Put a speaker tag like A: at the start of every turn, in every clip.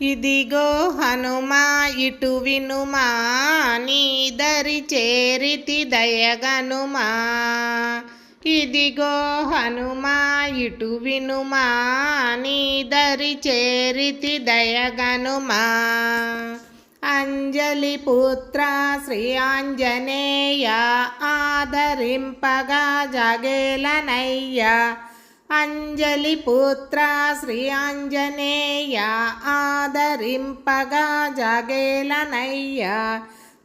A: ఇదిగో హనుమా ఇటు వినుమా నీదరి చేరితి దయగనుమా. ఇదిగో హనుమా ఇటు వినుమా నీదరి చేరితి దయగనుమా. అంజలి పుత్ర శ్రీ ఆంజనేయ ఆదరింపగా జగేలనయ్యా. అంజలి పుత్ర శ్రీ ఆంజనేయ ఆదరింపగా జగేలనయ్య.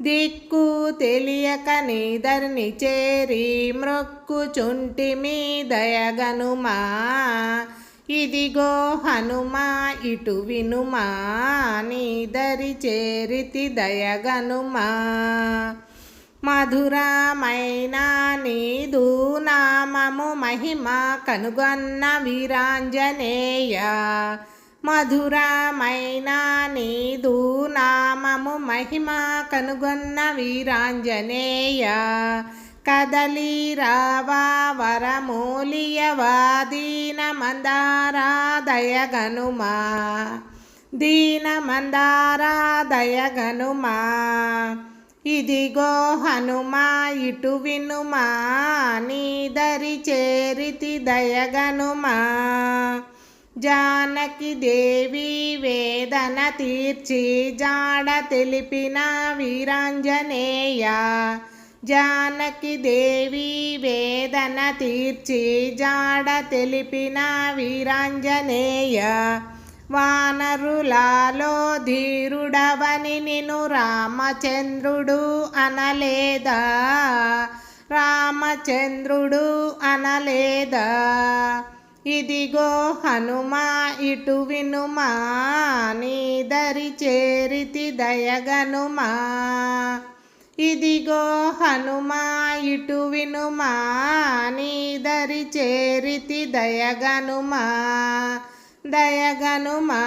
A: దిక్కు తెలియక నీదర్ని చేరి మ్రొక్కుచుంటి మీ దయగనుమా. ఇదిగో హనుమా ఇటు వినుమా నీదరి చేరితి దయగనుమా. మధురమైన నీదు నామము మహిమ కనుగొన్న వీరాంజనేయ. మధురమైన నీదు నామము మహిమ కనుగొన్న వీరాంజనేయ. కదలి రావా వరమూలియవాదీన మందారా దయగనుమా దీన మందారా దయగనుమా ఇదిగో హనుమా ఇటు వినుమా నీ దరి చేరితి దయగనుమా. జానకి దేవి వేదన తీర్చి జాడ తెలిపిన వీరాంజనేయ. జానకి దేవి వేదన తీర్చి జాడ తెలిపిన వీరాంజనేయ. వానరులాలో ధీరుడవని నిను రామచంద్రుడు అనలేదా? రామచంద్రుడు అనలేదా? ఇదిగో హనుమా ఇటు వినుమా నీదరి చేరితి దయగనుమా. ఇదిగో హనుమా ఇటు వినుమా నీదరి చేరితి దయగనుమా. దయగనుమా